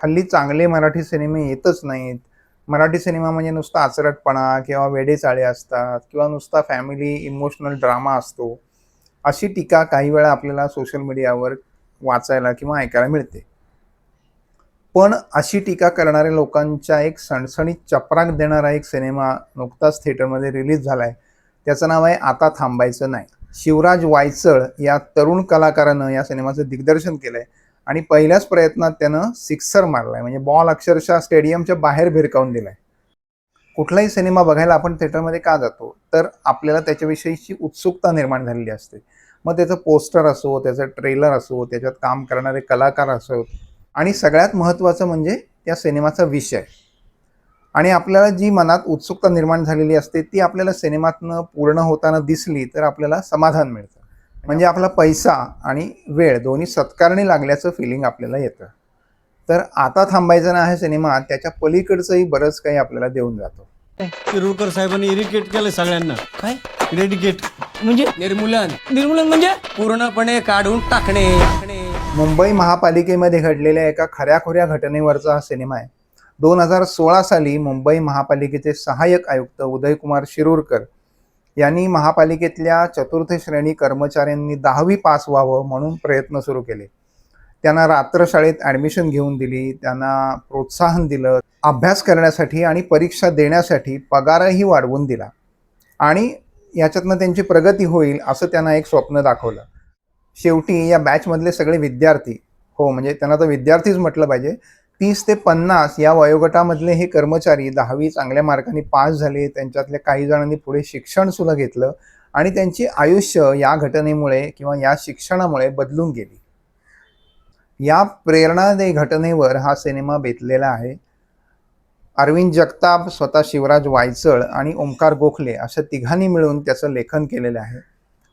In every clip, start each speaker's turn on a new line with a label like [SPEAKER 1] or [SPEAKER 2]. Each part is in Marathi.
[SPEAKER 1] हल्ली चांगले मराठी सिनेमे येतच नाहीत. मराठी सिनेमा म्हणजे नुसता आचरटपणा किंवा वेडेचाळे असतात किंवा नुसता फॅमिली इमोशनल ड्रामा असतो. अशी टीका काही वेळा आपल्याला सोशल मीडियावर वाचायला किंवा ऐकायला मिळते. पण अशी टीका करणाऱ्या लोकांच्या एक सणसणीत चपराक देणारा एक सिनेमा नुकताच थिएटरमध्ये रिलीज झाला आहे त्याचं नाव आहे आता थांबायचं नाही. शिवराज वायचळ या तरुण कलाकारानं या सिनेमाचं दिग्दर्शन केलं आहे आणि पहिल्याच प्रयत्नात त्यानं सिक्सर मारलाय. म्हणजे बॉल अक्षरशः स्टेडियमच्या बाहेर भिरकावून दिलाय. कुठलाही सिनेमा बघायला आपण थिएटरमध्ये का जातो? तर आपल्याला त्याच्याविषयीची उत्सुकता निर्माण झालेली असते. मग त्याचं पोस्टर असो त्याचं ट्रेलर असो त्याच्यात काम करणारे कलाकार असो आणि सगळ्यात महत्त्वाचं म्हणजे त्या सिनेमाचा विषय. आणि आपल्याला जी मनात उत्सुकता निर्माण झालेली असते ती आपल्याला सिनेमातनं पूर्ण होताना दिसली तर आपल्याला समाधान मिळतं. म्हणजे आपला पैसा आणि वेळ दोन्ही सत्कारणी लागल्याचं फिलिंग आपल्याला येतं. तर आता थांबायचं ना हा सिनेमा त्याच्या पलीकडचंही बरंच काही आपल्याला देऊन जातो.
[SPEAKER 2] शिरूरकर साहेबांनी इरिकेट केलं सगळ्यांना.
[SPEAKER 3] काय?
[SPEAKER 2] इरेडिकेट
[SPEAKER 3] म्हणजे?
[SPEAKER 2] निर्मूलन.
[SPEAKER 3] निर्मूलन म्हणजे?
[SPEAKER 2] पूर्णपणे काढून टाकणे.
[SPEAKER 1] मुंबई महापालिकेमध्ये घडलेल्या एका खऱ्याखुऱ्या घटनेवरचा हा सिनेमा आहे. दोन हजार सोळा साली मुंबई महापालिकेचे सहाय्यक आयुक्त उदयकुमार शिरूरकर यांनी महापालिकेतल्या चतुर्थ श्रेणी कर्मचाऱ्यांनी दहावी पास व्हावं म्हणून प्रयत्न सुरू केले. त्यांना रात्रशाळेत ॲडमिशन घेऊन दिली त्यांना प्रोत्साहन दिलं अभ्यास करण्यासाठी आणि परीक्षा देण्यासाठी पगारही वाढवून दिला. आणि याच्यातनं त्यांची प्रगती होईल असं त्यांना एक स्वप्न दाखवलं. शेवटी या बॅचमधले सगळे विद्यार्थी हो म्हणजे त्यांना तर विद्यार्थीच म्हटलं पाहिजे तीस ते पन्नास या वयोगटामधले हे कर्मचारी दहावी चांगल्या मार्कांनी पास झाले त्यांच्यातल्या काही जणांनी पुढे शिक्षण सुद्धा घेतलं आणि त्यांची आयुष्य या घटनेमुळे किंवा या शिक्षणामुळे बदलून गेली. या प्रेरणादायी घटनेवर हा सिनेमा बेतलेला आहे. अरविंद जगताप स्वतः शिवराज वायचळ आणि ओंकार गोखले अशा तिघांनी मिळून त्याचं लेखन केलेलं आहे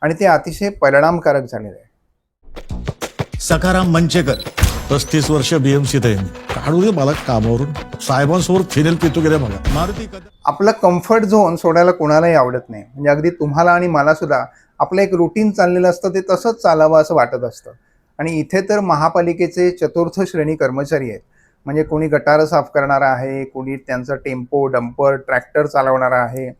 [SPEAKER 1] आणि ते अतिशय परिणामकारक झालेलं आहे.
[SPEAKER 4] सकाराम मंचेकर पस्तीस वर्ष बीएमसीत आहे काढू दे मला कामावरून. साहेबांसमोर फिनेल पितो गेले मला. मारुती
[SPEAKER 1] आपलं कम्फर्ट झोन सोडायला कोणालाही आवडत नाही. म्हणजे अगदी तुम्हाला आणि मला सुद्धा आपलं एक रुटीन चाललेलं असतं ते तसंच चालावं असं वाटत असतं. आणि इथे तर महापालिकेचे चतुर्थ श्रेणी कर्मचारी आहेत. म्हणजे कोणी गटारं साफ करणारा आहे कोणी त्यांचा टेम्पो डंपर ट्रॅक्टर चालवणारा आहे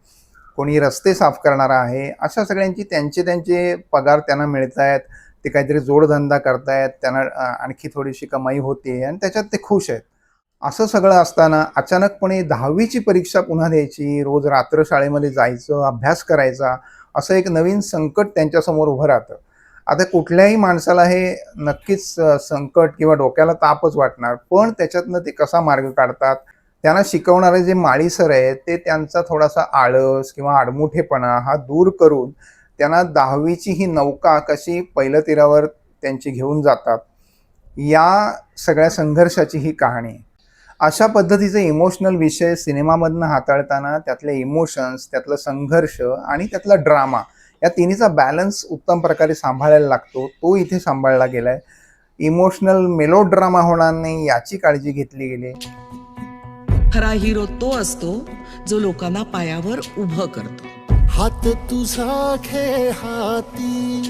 [SPEAKER 1] कोणी रस्ते साफ करणारा आहे अशा सगळ्यांची त्यांचे त्यांचे पगार त्यांना मिळत आहेत ते काहीतरी जोडधंदा करतायत त्यांना आणखी थोडीशी कमाई होते आणि त्याच्यात ते खुश आहेत. असं सगळं असताना अचानकपणे दहावीची परीक्षा पुन्हा द्यायची रोज रात्र शाळेमध्ये जायचं अभ्यास करायचा असं एक नवीन संकट त्यांच्यासमोर उभं राहतं. आता कुठल्याही माणसाला हे नक्कीच संकट किंवा डोक्याला तापच वाटणार पण त्याच्यातनं ते कसा मार्ग काढतात त्यांना शिकवणारे जे माळी सर आहेत ते त्यांचा थोडासा आळस किंवा आडमुठेपणा हा दूर करून त्यांना दहावीची ही नौका कशी पहिल्या तीरावर त्यांची घेऊन जातात या सगळ्या संघर्षाची ही कहाणी. आहे अशा पद्धतीचे इमोशनल विषय सिनेमामधनं हाताळताना त्यातले इमोशन्स त्यातला संघर्ष आणि त्यातला ड्रामा या तिन्हीचा बॅलन्स उत्तम प्रकारे सांभाळायला लागतो. तो इथे सांभाळला गेलाय. इमोशनल मेलो ड्रामा होणार नाही याची काळजी घेतली गेली.
[SPEAKER 5] खरा हिरो तो असतो जो लोकांना पायावर उभं करतो.
[SPEAKER 6] हात तुझा खे हाती.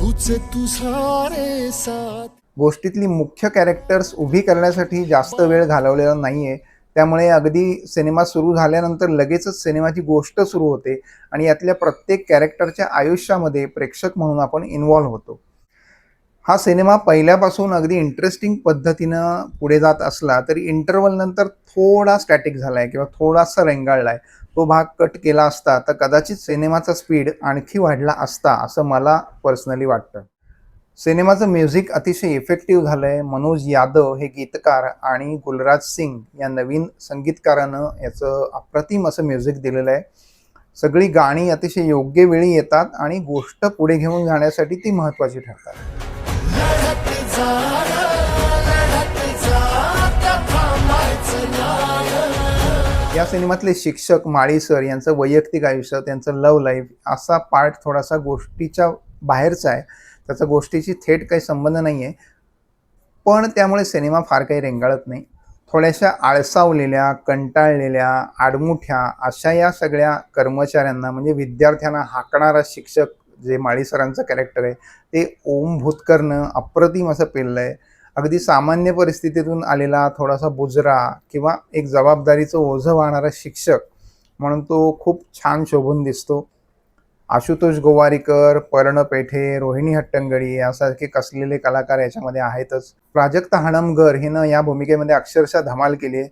[SPEAKER 6] तुझ तुझा रे साथ.
[SPEAKER 1] गोष्टीतली मुख्य कॅरेक्टर्स उभी करण्यासाठी जास्त वेळ घालवलेला नाहीये. त्यामुळे अगदी सिनेमा सुरू झाल्यानंतर लगेचच सिनेमाची गोष्ट सुरू होते आणि यातल्या प्रत्येक कॅरेक्टरच्या आयुष्यामध्ये प्रेक्षक म्हणून आपण इन्व्हॉल्व्ह होतो. हा सिनेमा पहिल्यापासून अगदी इंटरेस्टिंग पद्धतीनं पुढे जात असला तरी इंटरवल नंतर थोडा स्टॅटिक झाला आहे किंवा थोडासा रेंगाळला आहे तो भाग कट केला असता तर कदाचित सिनेमाचा स्पीड आणखी वाढला असता असं मला पर्सनली वाटतं. सिनेमाचं म्युझिक अतिशय इफेक्टिव्ह झालं आहे मनोज यादव हे गीतकार आणि गुलराज सिंग या नवीन संगीतकारानं याचं अप्रतिम असं म्युझिक दिलेलं आहे. सगळी गाणी अतिशय योग्य वेळी येतात आणि गोष्ट पुढे घेऊन जाण्यासाठी ती महत्त्वाची ठरतात. या सिनेमातले शिक्षक माळी सर यांचं वैयक्तिक आयुष्य त्यांचं लव लाईफ असा पार्ट थोडासा गोष्टीच्या बाहेरचा आहे. त्याचा गोष्टीशी थेट काही संबंध नाही आहे पण त्यामुळे सिनेमा फार काही रेंगाळत नाही. थोड्याशा आळसावलेल्या कंटाळलेल्या आडमुठ्या अशा या सगळ्या कर्मचाऱ्यांना म्हणजे विद्यार्थ्यांना हाकणारा शिक्षक जे माळी सरांचं कॅरेक्टर आहे ते ओम भूतकरनं अप्रतिम असं पेललं आहे अगदी सामान्य परिस्थितीतून आलेला थोडासा बुजरा किंवा एक जबाबदारीचं ओझं वाहणारा शिक्षक म्हणून तो खूप छान शोभून दिसतो. आशुतोष गोवारीकर पर्ण पेठे रोहिणी हट्टंगडी यासारखे कसलेले कलाकार याच्यामध्ये आहेतच. प्राजक्ता हणमगर हिनं या भूमिकेमध्ये अक्षरशः धमाल केली आहे.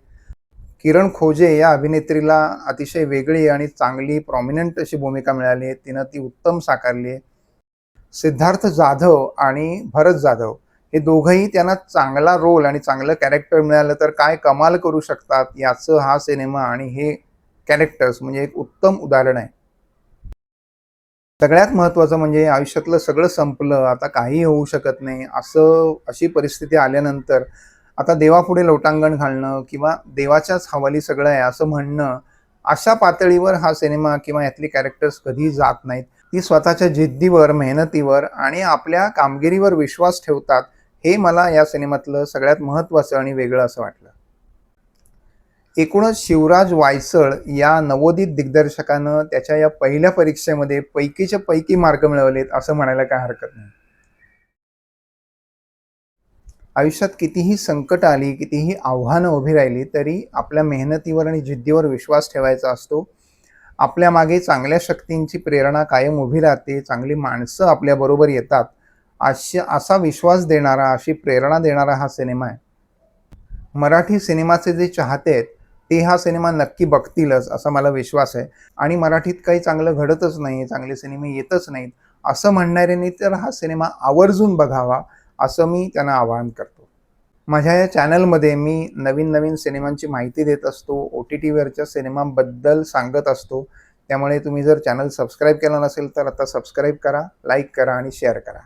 [SPEAKER 1] किरण खोजे या अभिनेत्रीला अतिशय वेगळी आणि चांगली प्रॉमिनंट अशी भूमिका मिळाली आहे. तिनं ती उत्तम साकारली आहे. सिद्धार्थ जाधव आणि भरत जाधव हे दोघंही त्यांना चांगला रोल आणि चांगलं कॅरेक्टर मिळालं तर काय कमाल करू शकतात याचं हा सिनेमा आणि हे कॅरेक्टर्स म्हणजे एक उत्तम उदाहरण आहे. सगळ्यात महत्त्वाचं म्हणजे आयुष्यातलं सगळं संपलं आता काही होऊ शकत नाही असं अशी परिस्थिती आल्यानंतर आता देवापुढे लोटांगण घालणं किंवा देवाच्याच हवाली सगळं आहे असं म्हणणं अशा पातळीवर हा सिनेमा किंवा यातली कॅरेक्टर्स कधी जात नाहीत. ती स्वतःच्या जिद्दीवर मेहनतीवर आणि आपल्या कामगिरीवर विश्वास ठेवतात. हे मला या सिनेमातलं सगळ्यात महत्त्वाचं आणि वेगळं असं वाटलं. एकूणच शिवराज वायसळ या नवोदित दिग्दर्शकानं त्याच्या या पहिल्या परीक्षेमध्ये पैकीच्या पैकी मार्क मिळवलेत असं म्हणायला काय हरकत नाही. आयुष्यात कितीही संकट आली कितीही आव्हानं उभी राहिली तरी आपल्या मेहनतीवर आणि जिद्दीवर विश्वास ठेवायचा असतो. आपल्या मागे चांगल्या शक्तींची प्रेरणा कायम उभी राहते चांगली माणसं आपल्याबरोबर येतात अशा असा विश्वास देणारा अशी प्रेरणा देणारा हा सिनेमा आहे. मराठी सिनेमाचे जे चाहते आहेत ते हा सिनेमा नक्की बघतीलच असा मला विश्वास आहे. आणि मराठीत काही चांगलं घडतच नाही चांगले सिनेमे येतच नाहीत असं म्हणणाऱ्यांनी तर हा सिनेमा आवर्जून बघावा असं मी त्यांना आवाहन करतो. माझ्या या चॅनलमध्ये मी नवीन नवीन सिनेमांची माहिती देत असतो ओ टी टीवरच्या सिनेमाबद्दल सांगत असतो. त्यामुळे तुम्ही जर चॅनल सबस्क्राईब केलं नसेल तर आता सबस्क्राईब करा लाईक करा आणि शेअर करा.